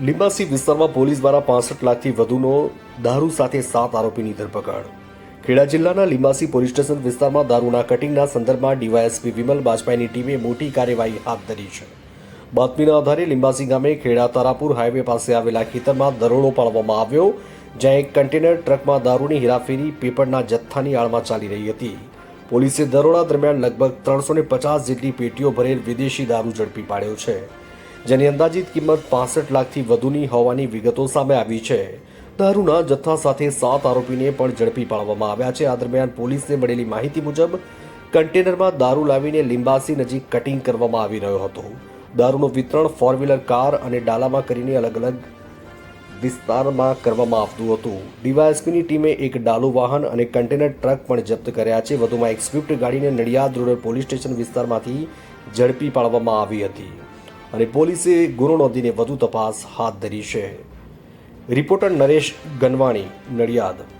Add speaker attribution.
Speaker 1: લીંબાસી વિસ્તારમાં પોલીસ દ્વારા પાસઠ લાખથી વધુનો દારૂ સાથે સાત આરોપીની ધરપકડ. ખેડા જિલ્લાના લીંબાસી પોલીસ સ્ટેશન વિસ્તારમાં દારૂના કટિંગના સંદર્ભમાં ડીવાયએસપી વિમલ બાજપાઈની ટીમે મોટી કાર્યવાહી હાથ ધરી છે. બાતમીના આધારે લીંબાસી ગામે ખેડા તારાપુર હાઈવે પાસે આવેલા ખેતરમાં દરોડો પાડવામાં આવ્યો, જ્યાં એક કન્ટેનર ટ્રકમાં દારૂની હેરાફેરી, પેપરના જથ્થાની આળમાં ચાલી રહી હતી. પોલીસે દરોડા દરમિયાન લગભગ ત્રણસો પચાસ જેટલી પેટીઓ ભરેલ વિદેશી દારૂ ઝડપી પાડ્યો છે. જેની અંદાજિત કિંમત પાસઠ લાખથી વધુની હોવાની વિગતો સામે આવી છે. દારૂના જથ્થા સાથે સાત આરોપીને પણ ઝડપી પાડવામાં આવ્યા છે. આ દરમિયાન પોલીસને મળેલી માહિતી મુજબ, કન્ટેનરમાં દારૂ લાવીને લિંબાસી નજીક કટિંગ કરવામાં આવી રહ્યો હતો. દારૂનું વિતરણ ફોર વ્હીલર કાર અને ડાલામાં કરીને અલગ અલગ વિસ્તારમાં કરવામાં આવતું હતું. ડીવાયએસપીની ટીમે એક ડાલુ વાહન અને કન્ટેનર ટ્રક પણ જપ્ત કર્યા છે. વધુમાં એક સ્વિફ્ટ ગાડીને નડિયાદ રૂરલ પોલીસ સ્ટેશન વિસ્તારમાંથી ઝડપી પાડવામાં આવી હતી. અને પોલીસે ગુનો નોંધીને વધુ તપાસ હાથ ધરી છે. રિપોર્ટર નરેશ ગનવાણી નડિયાદ.